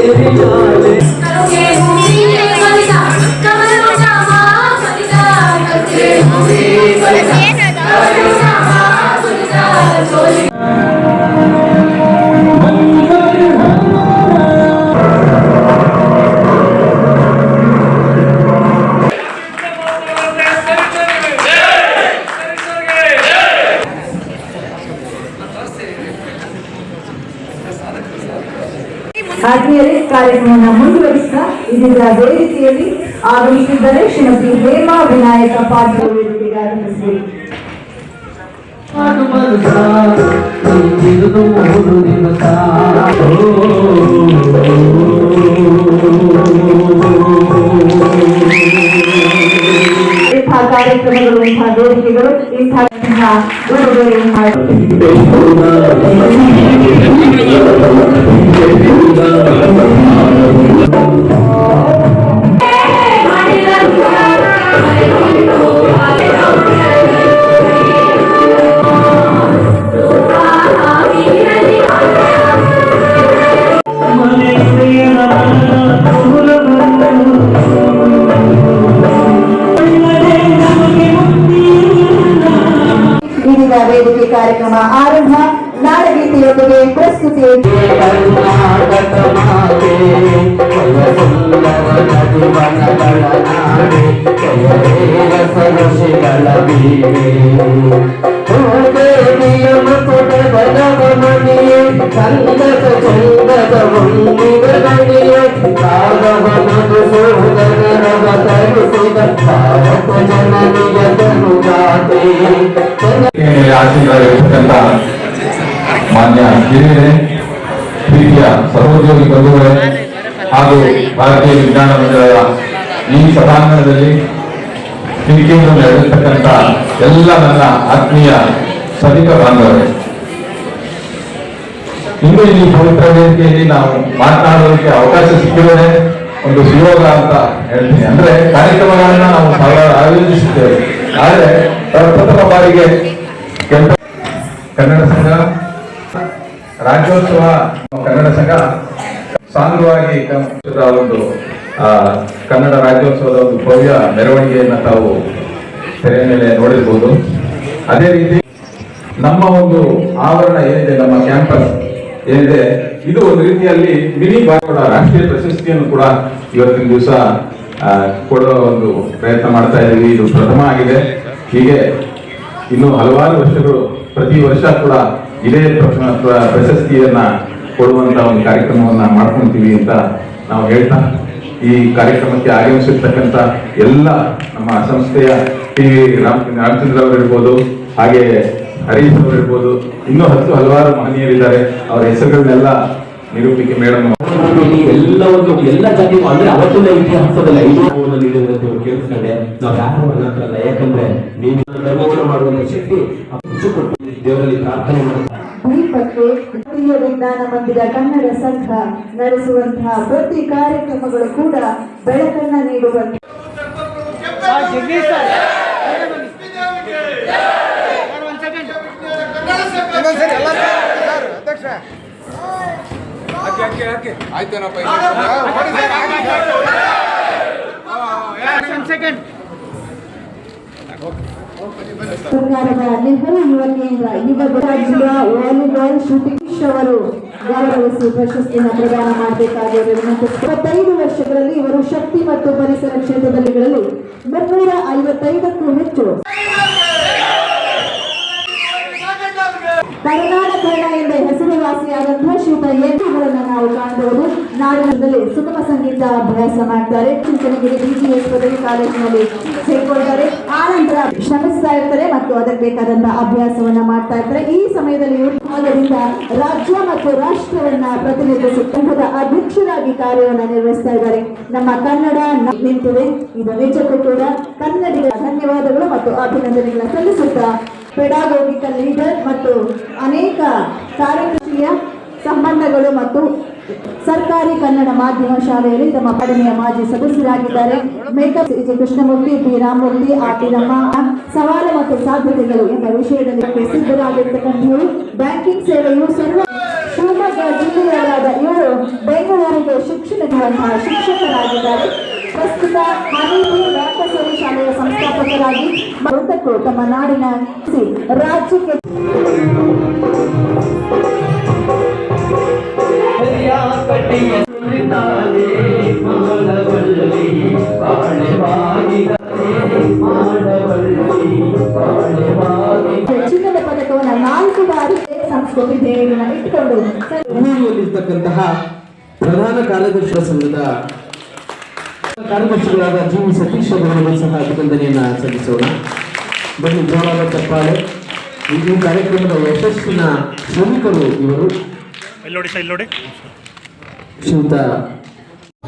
तेरे नाल ಆತ್ಮೀಯರೇ ಕಾರ್ಯಕ್ರಮವನ್ನು ಮುಂದುವರಿಸ್ತಾ ಇದೀಗ ವೇದಿಕೆಯಲ್ಲಿ ಆಗಮಿಸಿದ್ದಾರೆ ಶ್ರೀಮತಿ ಹೇಮಾ ವಿನಾಯಕ ಪಾಟೀಲ್ ವೇದಿಕೆಗೆ ಆಗಮಿಸಿದರು ಅದು ಮನಸ ಹಿಂದಿರುದು ಮೂರು ದಿವಸ ಇಂಥ ಕಾರ್ಯಕ್ರಮಗಳು ಇಂಥ ವೇದಿಕೆಗಳು ಇಂಥ Krishna, Guru Govinda Hare ವೇದಿಕೆ ಕಾರ್ಯಕ್ರಮ ಆರಂಭ ನಾಡಗೀತೆಯೊಂದಿಗೆ ಪ್ರಸ್ತುತಿ ಕರ್ನಾಟಕ ಮಾತೆ ಜಯ ಸುಂದರ ನದಿವನಗಳ ನಾಡೆ ಜಯ ವೀರ ಸರಸಿಗಳ ಬೀಡೆ ಓ ದೇವಿಯ ಮುಕುಟ ಬಲವಮಣಿಯೇ ಸಂಗತ ಚಂದದ ಹೊಂದಿದ ಗಣಿಯೇ ಕಾಲವ ಮಧುಸೂದನರವ ತರಿಸಿದ ಭಾರತ ಜನನಿಯ ತನುಜಾತೆ ಮೇಲೆ ಆಸೀನರಾಗಿರ್ತಕ್ಕಂಥ ಮಾನ್ಯ ಹಿರಿಯರೇ, ಪ್ರೀತಿಯ ಸಹೋದ್ಯೋಗಿ ಬಂಧುಗಳೇ, ಹಾಗೂ ಭಾರತೀಯ ವಿಜ್ಞಾನ ಮಂಡಳದ ಈ ಸಭಾಂಗಣದಲ್ಲಿ ಕಿರಿಕಿಯನ್ನು ನಡೆದಿರ್ತಕ್ಕಂಥ ಎಲ್ಲ ನನ್ನ ಆತ್ಮೀಯ ಸಭಿಕ ಬಾಂಧವರೇ. ಇಂದು ಈ ಪವಿತ್ರ ವೇದಿಕೆಯಲ್ಲಿ ನಾವು ಮಾತನಾಡೋದಕ್ಕೆ ಅವಕಾಶ ಸಿಕ್ಕಿರೋದೇ ಒಂದು ಸುಯೋಗ ಅಂತ ಹೇಳ್ತೀನಿ. ಅಂದ್ರೆ ಕಾರ್ಯಕ್ರಮಗಳನ್ನ ನಾವು ಸಾವಿರಾರು ಆಯೋಜಿಸುತ್ತೇವೆ. ಆದರೆ ಪ್ರಪ್ರಥಮ ಬಾರಿಗೆ ಕನ್ನಡ ಸಂಘ, ರಾಜ್ಯೋತ್ಸವ ಕನ್ನಡ ಸಂಘ ಸಾಂಗವಾಗಿ ಒಂದು ಕನ್ನಡ ರಾಜ್ಯೋತ್ಸವದ ಒಂದು ಭವ್ಯ ಮೆರವಣಿಗೆಯನ್ನ ತಾವು ತೆರೆ ಮೇಲೆ ನೋಡಿರ್ಬೋದು. ಅದೇ ರೀತಿ ನಮ್ಮ ಒಂದು ಆವರಣ ಏನಿದೆ, ನಮ್ಮ ಕ್ಯಾಂಪಸ್ ಏನಿದೆ, ಇದು ಒಂದು ರೀತಿಯಲ್ಲಿ ಮಿನಿ ಬಾರ್ಕೋಡ ರಾಷ್ಟ್ರೀಯ ಪ್ರಶಸ್ತಿಯನ್ನು ಕೂಡ ಇವತ್ತಿನ ದಿವಸ ಕೊಡುವ ಒಂದು ಪ್ರಯತ್ನ ಮಾಡ್ತಾ ಇದ್ದೀವಿ. ಇದು ಪ್ರಥಮ ಆಗಿದೆ. ಹೀಗೆ ಇನ್ನು ಹಲವಾರು ವರ್ಷಗಳು ಪ್ರತಿ ವರ್ಷ ಕೂಡ ಇದೇ ಪ್ರಶಸ್ತಿಯನ್ನ ಕೊಡುವಂತ ಒಂದು ಕಾರ್ಯಕ್ರಮವನ್ನ ಮಾಡ್ಕೊಂತೀವಿ ಅಂತ ನಾವು ಹೇಳ್ತಾ, ಈ ಕಾರ್ಯಕ್ರಮಕ್ಕೆ ಆಗಮಿಸಿರ್ತಕ್ಕಂಥ ಎಲ್ಲ ನಮ್ಮ ಸಂಸ್ಥೆಯ ಟಿ ವಿ ರಾಮ್, ರಾಮಚಂದ್ರ ಅವರು ಇರ್ಬೋದು, ಹಾಗೆ ಹರೀಶ್ ಅವರು ಇರ್ಬೋದು, ಇನ್ನೂ ಹತ್ತು ಹಲವಾರು ಮಹನೀಯರಿದ್ದಾರೆ. ಅವರ ಹೆಸರುಗಳನ್ನೆಲ್ಲ ನಿರೂಪಿಕೆ ಮೇಡಮ್ ಎಲ್ಲ ಒಂದು ಎಲ್ಲ ಜಾತಿಗೂ ಅಂದ್ರೆ ಅವತ್ತಿನ ಇತಿಹಾಸದಲ್ಲಿ ಐದು ನೀಡಿದಂತೆ ಕೇಳಿಸ್ಕೊಂಡೆ. ನಾವು ಯಾರು ಅನ್ನೋದ್ರಲ್ಲ ಯಾಕಂದ್ರೆ ನೀವು ಧರ್ಮವನ್ನು ಮಾಡುವಂತ ಶಕ್ತಿ ಕೊಟ್ಟು ದೇವರಲ್ಲಿ ಪ್ರಾರ್ಥನೆ ಮಾಡ್ತಾರೆ. ದೀಪಕ್ಕೆ ಹಿರಿಯ ವಿಜ್ಞಾನ ಮಂದಿರ ಕನ್ನಡ ಸಂಘ ನಡೆಸುವಂತಹ ಪ್ರತಿ ಕಾರ್ಯಕ್ರಮಗಳು ಕೂಡ ಬೆಳಕನ್ನ ನೀಡುವಂತ ಸರ್ಕಾರದ ನೆಹರು ಯುವ ಕೇಂದ್ರ ಯುವ ರಾಜ್ಯದ ವಾಲಿಬಾಲ್ ಶೂಟಿಂಗ್ ಅವರು ಗೌರವಿಸಿ ಪ್ರಶಸ್ತಿಯನ್ನು ಪ್ರದಾನ ಮಾಡಬೇಕಾಗಿರುವ ಇಪ್ಪತ್ತೈದು ವರ್ಷಗಳಲ್ಲಿ ಇವರು ಶಕ್ತಿ ಮತ್ತು ಪರಿಸರ ಕ್ಷೇತ್ರದಲ್ಲಿ ಮುನ್ನೂರ ಐವತ್ತೈದಕ್ಕೂ ಹೆಚ್ಚು ಕರ್ನಾಟಕರಣ ಎಂದೇ ಹೆಸರುವಾಸಿಯಾದಂತಹ ಶ್ರೀತ ಕಾಣಬಹುದು ನಾಡಿನಲ್ಲಿ ಸುಗಮ ಸಂಗೀತ ಅಭ್ಯಾಸ ಮಾಡ್ತಾರೆ. ಚುಂಚನಗಿರಿ ಬಿಜಿಎಸ್ ಪದವಿ ಕಾಲೇಜಿನಲ್ಲಿ ಸೇರ್ಕೊಳ್ತಾರೆ. ಆ ನಂತರ ಶ್ರಮಿಸ್ತಾ ಇರ್ತಾರೆ ಮತ್ತು ಅದಕ್ಕೆ ಬೇಕಾದಂತಹ ಅಭ್ಯಾಸವನ್ನ ಮಾಡ್ತಾ ಇರ್ತಾರೆ. ಈ ಸಮಯದಲ್ಲಿ ಇವರು ರಾಜ್ಯ ಮತ್ತು ರಾಷ್ಟ್ರವನ್ನ ಪ್ರತಿನಿಧಿಸುವ ಅಧ್ಯಕ್ಷರಾಗಿ ಕಾರ್ಯವನ್ನು ನಿರ್ವಹಿಸ್ತಾ ಇದ್ದಾರೆ. ನಮ್ಮ ಕನ್ನಡ ನಿಂತಿದೆ. ಇದು ನಿಜಕ್ಕೂ ಕೂಡ ಕನ್ನಡಿಗರ ಧನ್ಯವಾದಗಳು ಮತ್ತು ಅಭಿನಂದನೆಗಳ ಸಲ್ಲಿಸುತ್ತಾ ಪೆಡಾಗೋಗಿಕಲ್ ಲೀಡರ್ ಮತ್ತು ಅನೇಕ ಕಾರ್ಯದರ್ಶಿಯ ಸಂಬಂಧಗಳು ಮತ್ತು ಸರ್ಕಾರಿ ಕನ್ನಡ ಮಾಧ್ಯಮ ಶಾಲೆಯಲ್ಲಿ ತಮ್ಮ ಅಕಾಡೆಮಿಯ ಮಾಜಿ ಸದಸ್ಯರಾಗಿದ್ದಾರೆ. Makeup Krishnamurthy, P Ramamurthy, R ಸವಾಲು ಮತ್ತು ಸಾಧ್ಯತೆಗಳು ಎಂಬ ವಿಷಯದಲ್ಲಿ ಪ್ರಸಿದ್ಧರಾಗಿರ್ತಕ್ಕಂಥವರು ಬ್ಯಾಂಕಿಂಗ್ ಸೇವೆಯು ಸರ್ವ ಶಿವಮೊಗ್ಗ ಜಿಲ್ಲೆಯವರಾದ ಇವರು ಬೆಂಗಳೂರಿಗೆ ಶಿಕ್ಷಣದಂತಹ ಶಿಕ್ಷಕರಾಗಿದ್ದಾರೆ. ಪ್ರಸ್ತುತ ಹನೀತಿ ರಾಕಸರಿ ಶಾಲೆಯ ಸಂಸ್ಥಾಪಕರಾಗಿ ಉದ್ದಕ್ಕೂ ತಮ್ಮ ನಾಡಿನ ರಾಜ್ಯಕ್ಕೆ ಬಾಳೆವಾಗಿ ಚಿನ್ನದ ಪದಕವನ್ನು ನಾಲ್ಕು ಬಾರಿ ಸಂಸ್ಕೃತಿ ದೇವಿನ ಇಟ್ಟುಕೊಂಡು ಊರಿನಲ್ಲಿರ್ತಕ್ಕಂತಹ ಪ್ರಧಾನ ಕಾರ್ಯದರ್ಶಿ ಸಂಘದ ಕಾರ್ಯದರ್ಶಿಗಳಾದ ಜಿ ವಿ ಸತೀಶ್ ಅವರನ್ನು ಸಹ ಅಭಿನಂದನೆಯನ್ನ ಸಲ್ಲಿಸೋಣ. ಬನ್ನಿ ಜೋರಾದ ಚಪ್ಪಾಳೆ. ಈ ಕಾರ್ಯಕ್ರಮದ ಯಶಸ್ಸಿನ ಶ್ರಮಿಕರು ಇವರು. ಎಲ್ಲೋಡಿ ಸರ್ ಇಲ್ಲೋಡಿ. ಶ್ರೀಯುತ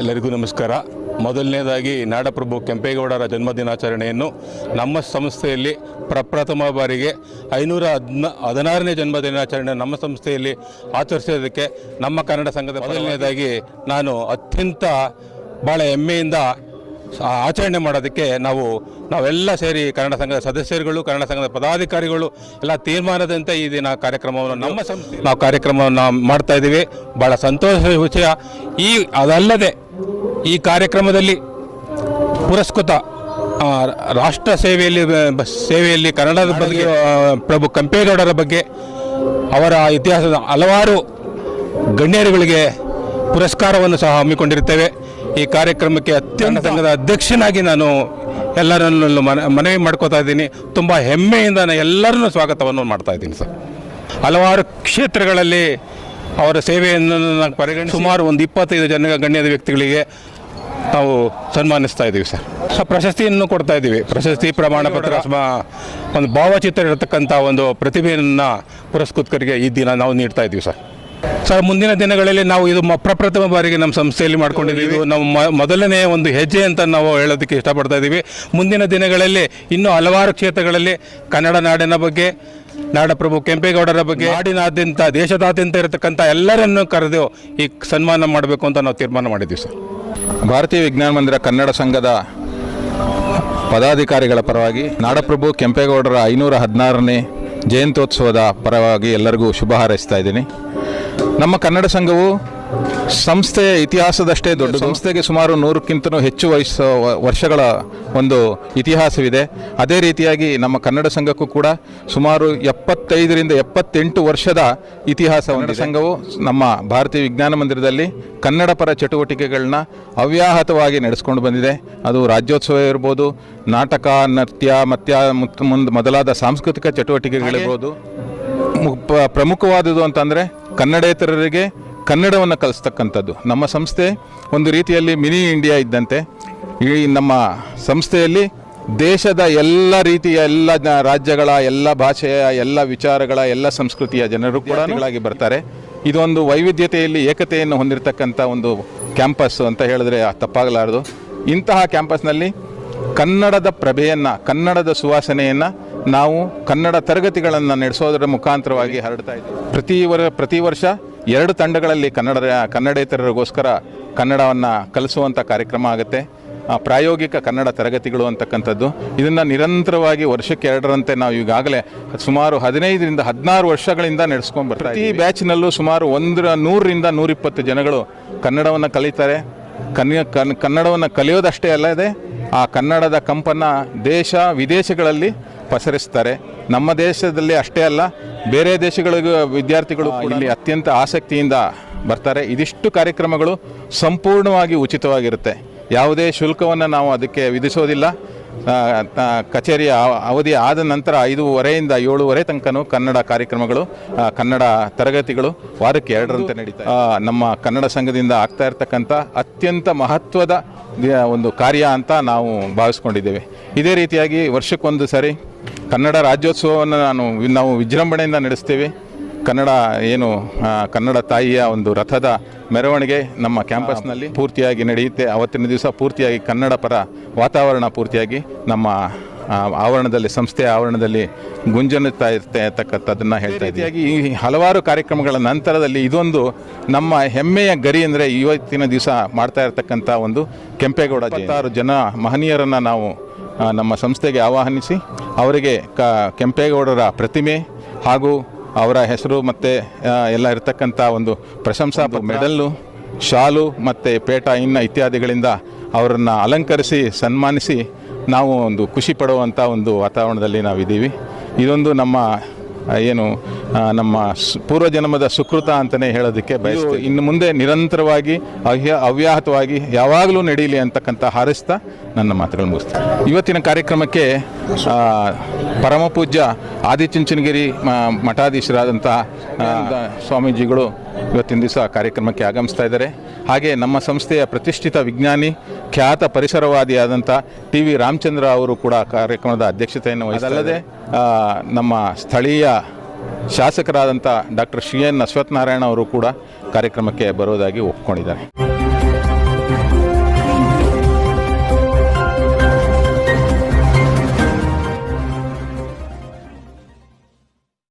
ಎಲ್ಲರಿಗೂ ನಮಸ್ಕಾರ. ಮೊದಲನೇದಾಗಿ ನಾಡಪ್ರಭು ಕೆಂಪೇಗೌಡರ ಜನ್ಮದಿನಾಚರಣೆಯನ್ನು ನಮ್ಮ ಸಂಸ್ಥೆಯಲ್ಲಿ ಪ್ರಪ್ರಥಮ ಬಾರಿಗೆ ಐನೂರ ಹದ್ನ, ಹದಿನಾರನೇ ಜನ್ಮದಿನಾಚರಣೆ ನಮ್ಮ ಸಂಸ್ಥೆಯಲ್ಲಿ ಆಚರಿಸೋದಕ್ಕೆ ನಮ್ಮ ಕನ್ನಡ ಸಂಘದ ಮೊದಲನೇದಾಗಿ ನಾನು ಅತ್ಯಂತ ಭಾಳ ಹೆಮ್ಮೆಯಿಂದ ಆಚರಣೆ ಮಾಡೋದಕ್ಕೆ ನಾವು, ನಾವೆಲ್ಲ ಸೇರಿ ಕನ್ನಡ ಸಂಘದ ಸದಸ್ಯರುಗಳು, ಕನ್ನಡ ಸಂಘದ ಪದಾಧಿಕಾರಿಗಳು ಎಲ್ಲ ತೀರ್ಮಾನದಂತೆ ಈ ದಿನ ಕಾರ್ಯಕ್ರಮವನ್ನು ನಮ್ಮ ನಾವು ಕಾರ್ಯಕ್ರಮವನ್ನು ಮಾಡ್ತಾ ಇದ್ದೀವಿ. ಭಾಳ ಸಂತೋಷದ ವಿಷಯ. ಈ, ಅದಲ್ಲದೆ ಈ ಕಾರ್ಯಕ್ರಮದಲ್ಲಿ ಪುರಸ್ಕೃತ ರಾಷ್ಟ್ರ ಸೇವೆಯಲ್ಲಿ ಸೇವೆಯಲ್ಲಿ ಕನ್ನಡದ ಬಗ್ಗೆ ಪ್ರಭು ಕಂಪೇಗೌಡರ ಬಗ್ಗೆ ಅವರ ಇತಿಹಾಸದ ಹಲವಾರು ಗಣ್ಯರುಗಳಿಗೆ ಪುರಸ್ಕಾರವನ್ನು ಸಹ ಹಮ್ಮಿಕೊಂಡಿರುತ್ತೇವೆ. ಈ ಕಾರ್ಯಕ್ರಮಕ್ಕೆ ಅತ್ಯಂತ ಸಂಘದ ಅಧ್ಯಕ್ಷನಾಗಿ ನಾನು ಎಲ್ಲರನ್ನೂ ಮನ, ಮನವಿ ಮಾಡ್ಕೋತಾ ಇದ್ದೀನಿ. ತುಂಬ ಹೆಮ್ಮೆಯಿಂದ ನಾನು ಎಲ್ಲರನ್ನೂ ಸ್ವಾಗತವನ್ನು ಮಾಡ್ತಾ ಇದ್ದೀನಿ, ಸರ್. ಹಲವಾರು ಕ್ಷೇತ್ರಗಳಲ್ಲಿ ಅವರ ಸೇವೆಯನ್ನು ನಾನು ಪರಿಗಣಿಸಿ ಸುಮಾರು ಒಂದು ಇಪ್ಪತ್ತೈದು ಜನ ಗಣ್ಯದ ವ್ಯಕ್ತಿಗಳಿಗೆ ನಾವು ಸನ್ಮಾನಿಸ್ತಾ ಇದ್ದೀವಿ, ಸರ್. ಪ್ರಶಸ್ತಿಯನ್ನು ಕೊಡ್ತಾ ಇದ್ದೀವಿ. ಪ್ರಶಸ್ತಿ ಪ್ರಮಾಣ ಪತ್ರ ಒಂದು ಭಾವಚಿತ್ರ ಇರತಕ್ಕಂಥ ಒಂದು ಪ್ರತಿಭೆಯನ್ನು ಪುರಸ್ಕೃತರಿಗೆ ಈ ದಿನ ನಾವು ನೀಡ್ತಾ ಇದ್ದೀವಿ, ಸರ್. ಸರ್ ಮುಂದಿನ ದಿನಗಳಲ್ಲಿ ನಾವು ಇದು ಪ್ರಪ್ರಥಮ ಬಾರಿಗೆ ನಮ್ಮ ಸಂಸ್ಥೆಯಲ್ಲಿ ಮಾಡ್ಕೊಂಡಿದ್ದೀವಿ. ಇದು ನಮ್ಮ ಮೊದಲನೇ ಒಂದು ಹೆಜ್ಜೆ ಅಂತ ನಾವು ಹೇಳೋದಕ್ಕೆ ಇಷ್ಟಪಡ್ತಾ ಇದ್ದೀವಿ. ಮುಂದಿನ ದಿನಗಳಲ್ಲಿ ಇನ್ನೂ ಹಲವಾರು ಕ್ಷೇತ್ರಗಳಲ್ಲಿ ಕನ್ನಡ ನಾಡಿನ ಬಗ್ಗೆ ನಾಡಪ್ರಭು ಕೆಂಪೇಗೌಡರ ಬಗ್ಗೆ ನಾಡಿನಾದ್ಯಂತ ದೇಶದಾದ್ಯಂತ ಇರತಕ್ಕಂಥ ಎಲ್ಲರನ್ನೂ ಕರೆದು ಈ ಸನ್ಮಾನ ಮಾಡಬೇಕು ಅಂತ ನಾವು ತೀರ್ಮಾನ ಮಾಡಿದ್ದೀವಿ ಸರ್. ಭಾರತೀಯ ವಿಜ್ಞಾನ ಮಂದಿರ ಕನ್ನಡ ಸಂಘದ ಪದಾಧಿಕಾರಿಗಳ ಪರವಾಗಿ ನಾಡಪ್ರಭು ಕೆಂಪೇಗೌಡರ ಐನೂರ ಹದಿನಾರನೇ ಜಯಂತ್ಯೋತ್ಸವದ ಪರವಾಗಿ ಎಲ್ಲರಿಗೂ ಶುಭ ಹಾರೈಸ್ತಾ ಇದ್ದೀನಿ. ನಮ್ಮ ಕನ್ನಡ ಸಂಘವು ಸಂಸ್ಥೆಯ ಇತಿಹಾಸದಷ್ಟೇ ದೊಡ್ಡ ಸಂಸ್ಥೆಗೆ ಸುಮಾರು ನೂರಕ್ಕಿಂತಲೂ ಹೆಚ್ಚು ವಯಸ್ಸು ವರ್ಷಗಳ ಒಂದು ಇತಿಹಾಸವಿದೆ. ಅದೇ ರೀತಿಯಾಗಿ ನಮ್ಮ ಕನ್ನಡ ಸಂಘಕ್ಕೂ ಕೂಡ ಸುಮಾರು ಎಪ್ಪತ್ತೈದರಿಂದ ಎಪ್ಪತ್ತೆಂಟು ವರ್ಷದ ಇತಿಹಾಸ ಒಂದು ಸಂಘವು ನಮ್ಮ ಭಾರತೀಯ ವಿಜ್ಞಾನ ಮಂದಿರದಲ್ಲಿ ಕನ್ನಡ ಪರ ಚಟುವಟಿಕೆಗಳನ್ನ ಅವ್ಯಾಹತವಾಗಿ ನಡೆಸ್ಕೊಂಡು ಬಂದಿದೆ. ಅದು ರಾಜ್ಯೋತ್ಸವ ಇರ್ಬೋದು ನಾಟಕ ನೃತ್ಯ ಮತ್ಯ ಮುತ್- ಮುಂದ್ ಮೊದಲಾದ ಸಾಂಸ್ಕೃತಿಕ ಚಟುವಟಿಕೆಗಳಿರ್ಬೋದು. ಮು- ಪ- ಪ್ರಮುಖವಾದುದು ಅಂತಂದರೆ ಕನ್ನಡೇತರರಿಗೆ ಕನ್ನಡವನ್ನು ಕಲಿಸ್ತಕ್ಕಂಥದ್ದು. ನಮ್ಮ ಸಂಸ್ಥೆ ಒಂದು ರೀತಿಯಲ್ಲಿ ಮಿನಿ ಇಂಡಿಯಾ ಇದ್ದಂತೆ. ಈ ನಮ್ಮ ಸಂಸ್ಥೆಯಲ್ಲಿ ದೇಶದ ಎಲ್ಲ ರೀತಿಯ ಎಲ್ಲ ರಾಜ್ಯಗಳ ಎಲ್ಲ ಭಾಷೆಯ ಎಲ್ಲ ವಿಚಾರಗಳ ಎಲ್ಲ ಸಂಸ್ಕೃತಿಯ ಜನರು ಕೂಡ ಬರ್ತಾರೆ. ಇದೊಂದು ವೈವಿಧ್ಯತೆಯಲ್ಲಿ ಏಕತೆಯನ್ನು ಹೊಂದಿರತಕ್ಕಂಥ ಒಂದು ಕ್ಯಾಂಪಸ್ ಅಂತ ಹೇಳಿದ್ರೆ ತಪ್ಪಾಗಲಾರದು. ಇಂತಹ ಕ್ಯಾಂಪಸ್ನಲ್ಲಿ ಕನ್ನಡದ ಪ್ರಭೆಯನ್ನು ಕನ್ನಡದ ಸುವಾಸನೆಯನ್ನು ನಾವು ಕನ್ನಡ ತರಗತಿಗಳನ್ನು ನಡೆಸೋದರ ಮುಖಾಂತರವಾಗಿ ಹರಡ್ತಾ ಇದ್ದೀವಿ. ಪ್ರತಿ ವರ ಪ್ರತಿ ವರ್ಷ ಎರಡು ತಂಡಗಳಲ್ಲಿ ಕನ್ನಡ ಕನ್ನಡೇತರರಿಗೋಸ್ಕರ ಕನ್ನಡವನ್ನು ಕಲಿಸುವಂಥ ಕಾರ್ಯಕ್ರಮ ಆಗುತ್ತೆ. ಆ, ಪ್ರಾಯೋಗಿಕ ಕನ್ನಡ ತರಗತಿಗಳು ಅಂತಕ್ಕಂಥದ್ದು. ಇದನ್ನು ನಿರಂತರವಾಗಿ ವರ್ಷಕ್ಕೆ ಎರಡರಂತೆ ನಾವು ಈಗಾಗಲೇ ಸುಮಾರು ಹದಿನೈದರಿಂದ ಹದಿನಾರು ವರ್ಷಗಳಿಂದ ನಡೆಸ್ಕೊಂಡು ಬರ್ತಾ ಪ್ರತಿ ಬ್ಯಾಚ್ನಲ್ಲೂ ಸುಮಾರು ಒಂದರ ನೂರರಿಂದ ನೂರಿಪ್ಪತ್ತು ಜನಗಳು ಕನ್ನಡವನ್ನು ಕಲಿತಾರೆ. ಕನ್ನ ಕನ್ ಕನ್ನಡವನ್ನು ಕಲಿಯೋದಷ್ಟೇ ಅಲ್ಲದೆ ಆ ಕನ್ನಡದ ಕಂಪನ್ನು ದೇಶ ವಿದೇಶಗಳಲ್ಲಿ ಪಸರಿಸ್ತಾರೆ. ನಮ್ಮ ದೇಶದಲ್ಲಿ ಅಷ್ಟೇ ಅಲ್ಲ, ಬೇರೆ ದೇಶಗಳಿಗೂ ವಿದ್ಯಾರ್ಥಿಗಳು ಇಲ್ಲಿ ಅತ್ಯಂತ ಆಸಕ್ತಿಯಿಂದ ಬರ್ತಾರೆ. ಇದಿಷ್ಟು ಕಾರ್ಯಕ್ರಮಗಳು ಸಂಪೂರ್ಣವಾಗಿ ಉಚಿತವಾಗಿರುತ್ತೆ. ಯಾವುದೇ ಶುಲ್ಕವನ್ನು ನಾವು ಅದಕ್ಕೆ ವಿಧಿಸೋದಿಲ್ಲ. ಕಚೇರಿಯ ಅವ- ಅವಧಿ ಆದ ನಂತರ ಐದೂವರೆಯಿಂದ ಏಳುವರೆ ತನಕನೂ ಕನ್ನಡ ಕಾರ್ಯಕ್ರಮಗಳು ಕನ್ನಡ ತರಗತಿಗಳು ವಾರಕ್ಕೆ ಎರಡರಂತೆ ನಡೀತಾ ನಮ್ಮ ಕನ್ನಡ ಸಂಘದಿಂದ ಆಗ್ತಾ ಇರತಕ್ಕಂಥ ಅತ್ಯಂತ ಮಹತ್ವದ ಒಂದು ಕಾರ್ಯ ಅಂತ ನಾವು ಭಾವಿಸ್ಕೊಂಡಿದ್ದೇವೆ. ಇದೇ ರೀತಿಯಾಗಿ ವರ್ಷಕ್ಕೊಂದು ಸರಿ ಕನ್ನಡ ರಾಜ್ಯೋತ್ಸವವನ್ನು ನಾನು ನಾವು ವಿಜೃಂಭಣೆಯಿಂದ ನಡೆಸ್ತೇವೆ. ಕನ್ನಡ ಏನು ಕನ್ನಡ ತಾಯಿಯ ಒಂದು ರಥದ ಮೆರವಣಿಗೆ ನಮ್ಮ ಕ್ಯಾಂಪಸ್ನಲ್ಲಿ ಪೂರ್ತಿಯಾಗಿ ನಡೆಯುತ್ತೆ. ಅವತ್ತಿನ ದಿವಸ ಪೂರ್ತಿಯಾಗಿ ಕನ್ನಡ ಪರ ವಾತಾವರಣ ಪೂರ್ತಿಯಾಗಿ ನಮ್ಮ ಆವರಣದಲ್ಲಿ ಸಂಸ್ಥೆಯ ಆವರಣದಲ್ಲಿ ಗುಂಜನುತ್ತಾ ಇರುತ್ತೆ ಅಂತಕ್ಕಂಥದ್ದನ್ನು ಹೇಳ್ತಾ ಇದ್ದೀವಿ. ಈ ಹಲವಾರು ಕಾರ್ಯಕ್ರಮಗಳ ನಂತರದಲ್ಲಿ ಇದೊಂದು ನಮ್ಮ ಹೆಮ್ಮೆಯ ಗರಿ ಅಂದರೆ ಇವತ್ತಿನ ದಿವಸ ಮಾಡ್ತಾ ಇರತಕ್ಕಂಥ ಒಂದು ಕೆಂಪೇಗೌಡ ಹತ್ತಾರು ಜನ ಮಹನೀಯರನ್ನು ನಾವು ನಮ್ಮ ಸಂಸ್ಥೆಗೆ ಆಹ್ವಾನಿಸಿ ಅವರಿಗೆ ಕ ಕೆಂಪೇಗೌಡರ ಪ್ರತಿಮೆ ಹಾಗೂ ಅವರ ಹೆಸರು ಮತ್ತು ಎಲ್ಲ ಇರತಕ್ಕಂಥ ಒಂದು ಪ್ರಶಂಸಾ ಮೆಡಲ್ಲು ಶಾಲು ಮತ್ತು ಪೇಟ ಇನ್ನ ಇತ್ಯಾದಿಗಳಿಂದ ಅವರನ್ನು ಅಲಂಕರಿಸಿ ಸನ್ಮಾನಿಸಿ ನಾವು ಒಂದು ಖುಷಿ ಪಡುವಂಥ ಒಂದು ವಾತಾವರಣದಲ್ಲಿ ನಾವಿದ್ದೀವಿ. ಇದೊಂದು ನಮ್ಮ ಏನು ನಮ್ಮ ಪೂರ್ವಜನ್ಮದ ಸುಕೃತ ಅಂತಲೇ ಹೇಳೋದಕ್ಕೆ ಬಯಸ್ತೀವಿ. ಇನ್ನು ಮುಂದೆ ನಿರಂತರವಾಗಿ ಅವ್ಯ ಅವ್ಯಾಹತವಾಗಿ ಯಾವಾಗಲೂ ನಡೀಲಿ ಅಂತಕ್ಕಂಥ ಹಾರೈಸ್ತಾ ನನ್ನ ಮಾತುಗಳನ್ನು ಮುಗಿಸ್ತೇನೆ. ಇವತ್ತಿನ ಕಾರ್ಯಕ್ರಮಕ್ಕೆ ಪರಮಪೂಜ್ಯ ಪರಮ ಪೂಜ್ಯ ಆದಿಚುಂಚನಗಿರಿ ಮಠಾಧೀಶರಾದಂಥ ಸ್ವಾಮೀಜಿಗಳು ಇವತ್ತಿನ ದಿವಸ ಕಾರ್ಯಕ್ರಮಕ್ಕೆ ಆಗಮಿಸ್ತಾ ಇದ್ದಾರೆ. ಹಾಗೆ ನಮ್ಮ ಸಂಸ್ಥೆಯ ಪ್ರತಿಷ್ಠಿತ ವಿಜ್ಞಾನಿ, ಖ್ಯಾತ ಪರಿಸರವಾದಿಯಾದಂಥ ಟಿ ವಿ ರಾಮಚಂದ್ರ ಅವರು ಕೂಡ ಕಾರ್ಯಕ್ರಮದ ಅಧ್ಯಕ್ಷತೆಯನ್ನು ವಹಿಸಲ್ಲದೆ ನಮ್ಮ ಸ್ಥಳೀಯ ಶಾಸಕರಾದಂಥ ಡಾಕ್ಟರ್ ಶ್ರೀ ಎನ್ ಅಶ್ವತ್ಥನಾರಾಯಣ ಅವರು ಕೂಡ ಕಾರ್ಯಕ್ರಮಕ್ಕೆ ಬರೋದಾಗಿ ಒಪ್ಕೊಂಡಿದ್ದಾರೆ.